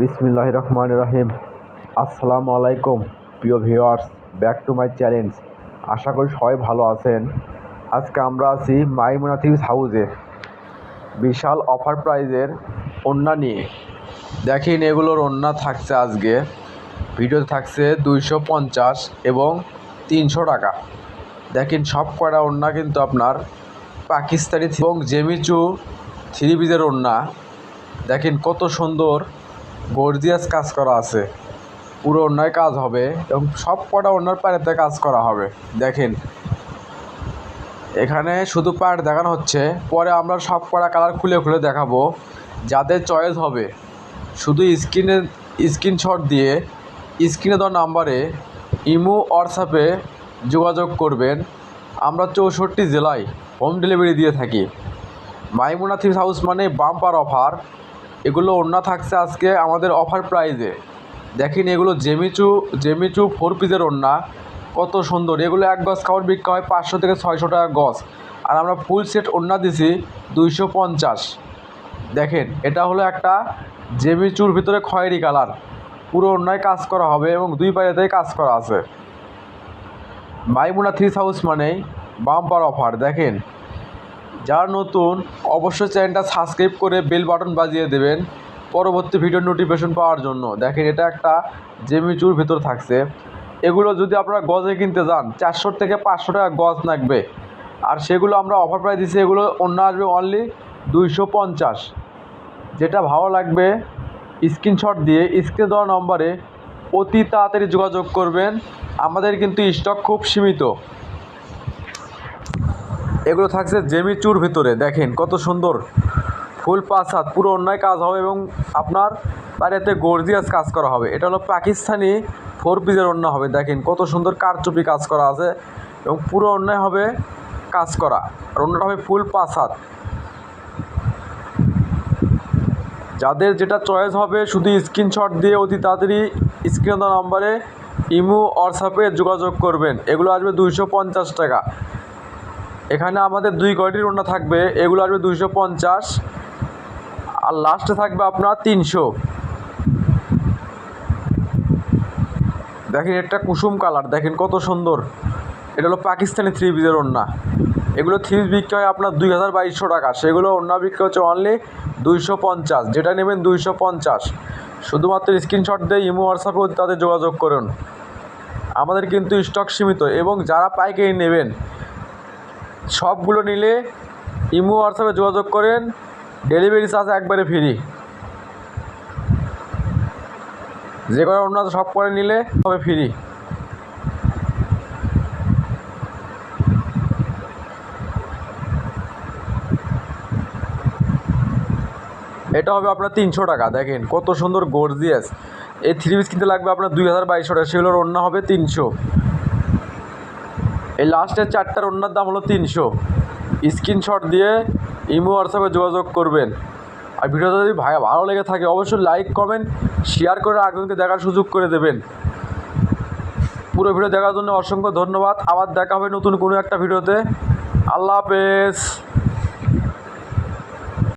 বিসমিল্লাহ রহমান রহিম আসসালামু আলাইকুম প্রিয় viewers, back to my challenge. আশা করি সবাই ভালো আছেন। আজকে আমরা আছি মাইমুনা থিউস হাউসে। বিশাল অফার প্রাইজের ওন্না নিয়ে। দেখেন এগুলোর ওন্না থাকছে আজকে। ভিডিওতে থাকছে দুইশো পঞ্চাশ এবং তিনশো টাকা। দেখেন সব কয়টা ওন্না কিন্তু আপনার পাকিস্তানি এবং জেমিচু থ্রি পিসের ওন্না দেখেন কত সুন্দর। গর্জিয়াস কাজ করা আছে। পুরো অন্যায় কাজ হবে এবং সব কটা অন্যার পায়েতে কাজ করা হবে। দেখেন, এখানে শুধু পায়ের দেখানো হচ্ছে, পরে আমরা সব কটা কালার খুলে খুলে দেখাবো, যাদের চয়েস হবে। শুধু স্ক্রিনে স্ক্রিনশট দিয়ে স্ক্রিনে দেওয়া নাম্বারে ইমো হোয়াটসঅ্যাপে যোগাযোগ করবেন। আমরা চৌষট্টি জেলায় হোম ডেলিভারি দিয়ে থাকি। মাইমুনা থিপস হাউস মানে বাম্পার অফার এগুলো অন্য থাকছে আজকে আমাদের অফার প্রাইজে দেখেন এগুলো জেমিচু জেমিচু ফোর পিসের ওড়না, কত সুন্দর। এগুলো এক গজ খাবার বিক্রি হয় পাঁচশো থেকে ছয়শো টাকা গজ। আর আমরা ফুল সেট ওড়না দিছি দুইশো পঞ্চাশ। দেখেন, এটা হলো একটা জেমিচুর ভিতরে খয়েরি কালার। পুরো অন্যায় কাজ করা হবে এবং দুই পায়েতেই কাজ করা আছে। মাইমুনা থ্রিস হাউস মানেই বাম্পার অফার দেখেন। যারা নতুন, অবশ্যই চ্যানেলটা সাবস্ক্রাইব করে বেল বাটন বাজিয়ে দেবেন পরবর্তী ভিডিও নোটিফিকেশন পাওয়ার জন্য। দেখেন, এটা একটা জেমিচুর ভিতর থাকছে। এগুলো যদি আপনারা গজে কিনতে যান, চারশো থেকে পাঁচশো টাকা গজ লাগবে। আর সেগুলো আমরা অফার প্রাইস দিচ্ছি, এগুলো অন্য আসবে অনলি দুইশো পঞ্চাশ। যেটা ভালো লাগবে স্ক্রিনশট দিয়ে স্ক্রিন দেওয়া নম্বরে অতি তাড়াতাড়ি যোগাযোগ করবেন। আমাদের কিন্তু স্টক খুব সীমিত। এগুলো থাকছে জেমিচুর ভিতরে, দেখেন কত সুন্দর। ফুল পাঁচ হাত, পুরো অন্যায় কাজ হবে এবং আপনার বাড়িতে গর্জিয়াস কাজ করা হবে। এটা হলো পাকিস্তানি ফোর পিসের অন্য হবে, দেখেন কত সুন্দর কারচুপি কাজ করা আছে এবং পুরো অন্যায় হবে কাজ করা। আর অন্যটা হবে ফুল পাঁচ হাত। যাদের যেটা চয়েস হবে, শুধু স্ক্রিনশট দিয়ে অতি তাড়াতাড়ি স্ক্রিন নম্বরে ইমো হোয়াটসঅ্যাপে যোগাযোগ করবেন। এগুলো আসবে দুইশো পঞ্চাশ টাকা। এখানে আমাদের দুই কোয়ালিটির ওড়না থাকবে, এগুলো আসবে দুইশো পঞ্চাশ আর লাস্টে থাকবে আপনার তিনশো। দেখেন, এটা কুসুম কালার, দেখেন কত সুন্দর। এটা হলো পাকিস্তানি থ্রি পিসের ওড়না এগুলো থ্রি বিক্রি হয় আপনার দুই হাজার বাইশশো টাকা। সেগুলো ওড়না বিক্রি হচ্ছে অনলি দুইশো পঞ্চাশ, যেটা নেবেন দুইশো পঞ্চাশ। শুধুমাত্র স্ক্রিনশট দিয়ে ইমো হোয়াটসঅ্যাপে তাদের যোগাযোগ করুন। আমাদের কিন্তু স্টক সীমিত এবং যারা পাইকারি নেবেন সবগুলো নিলে ইমো হোয়াটসঅ্যাপে যোগাযোগ করেন, ডেলিভারি চার্জ একবারে ফ্রি যে কোনো অন্য সব করে নিলে হবে ফ্রি এটা হবে আপনার তিনশো টাকা, দেখেন কত সুন্দর গর্জিয়াস এই থ্রি পিস কিনতে লাগবে আপনার দুই হাজার বাইশশো টাকা, সেগুলোর অন্য হবে তিনশো। এই লাস্টের চারটার অন্যার দাম হলো তিনশো। স্ক্রিনশট দিয়ে ইমো, হোয়াটসঅ্যাপে যোগাযোগ করবেন। আর ভিডিওটা যদি ভালো লেগে থাকে, অবশ্যই লাইক, কমেন্ট, শেয়ার করে একজনকে দেখার সুযোগ করে দেবেন। পুরো ভিডিও দেখার জন্য অসংখ্য ধন্যবাদ। আবার দেখা হবে নতুন কোনো একটা ভিডিওতে। আল্লাহ হাফেজ।